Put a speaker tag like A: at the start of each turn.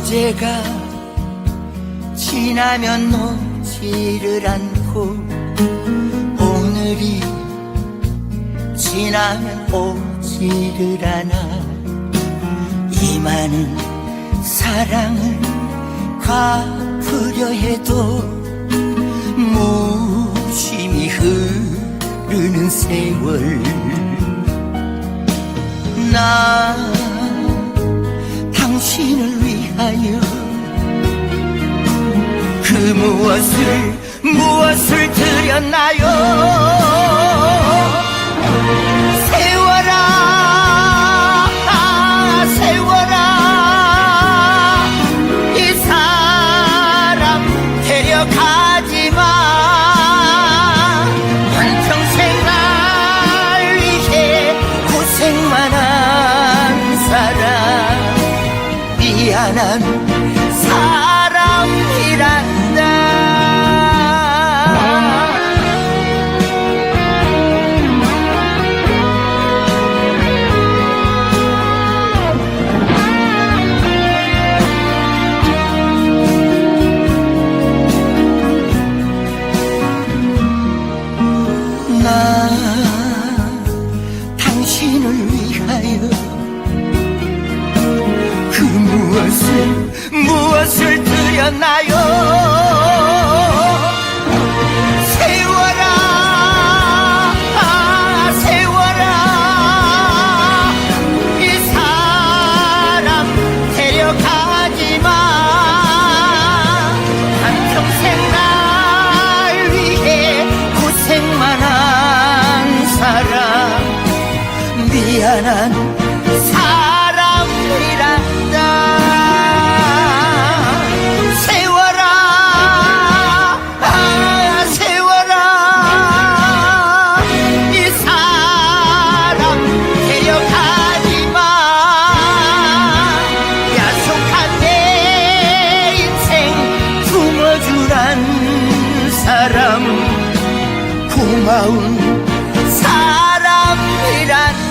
A: 어제가 지나면 놓지를 않고 오늘이 지나면 오지를 않아 이 많은 사랑을 갚으려 해도 무심히 흐르는 세월. 나 무엇을 무엇을 드렸나요? 세워라 아, 세워라. 이 사람 데려가지마. 한평생 날 위해 고생만 한 사람 미안한 드렸나요 고마운 사람이란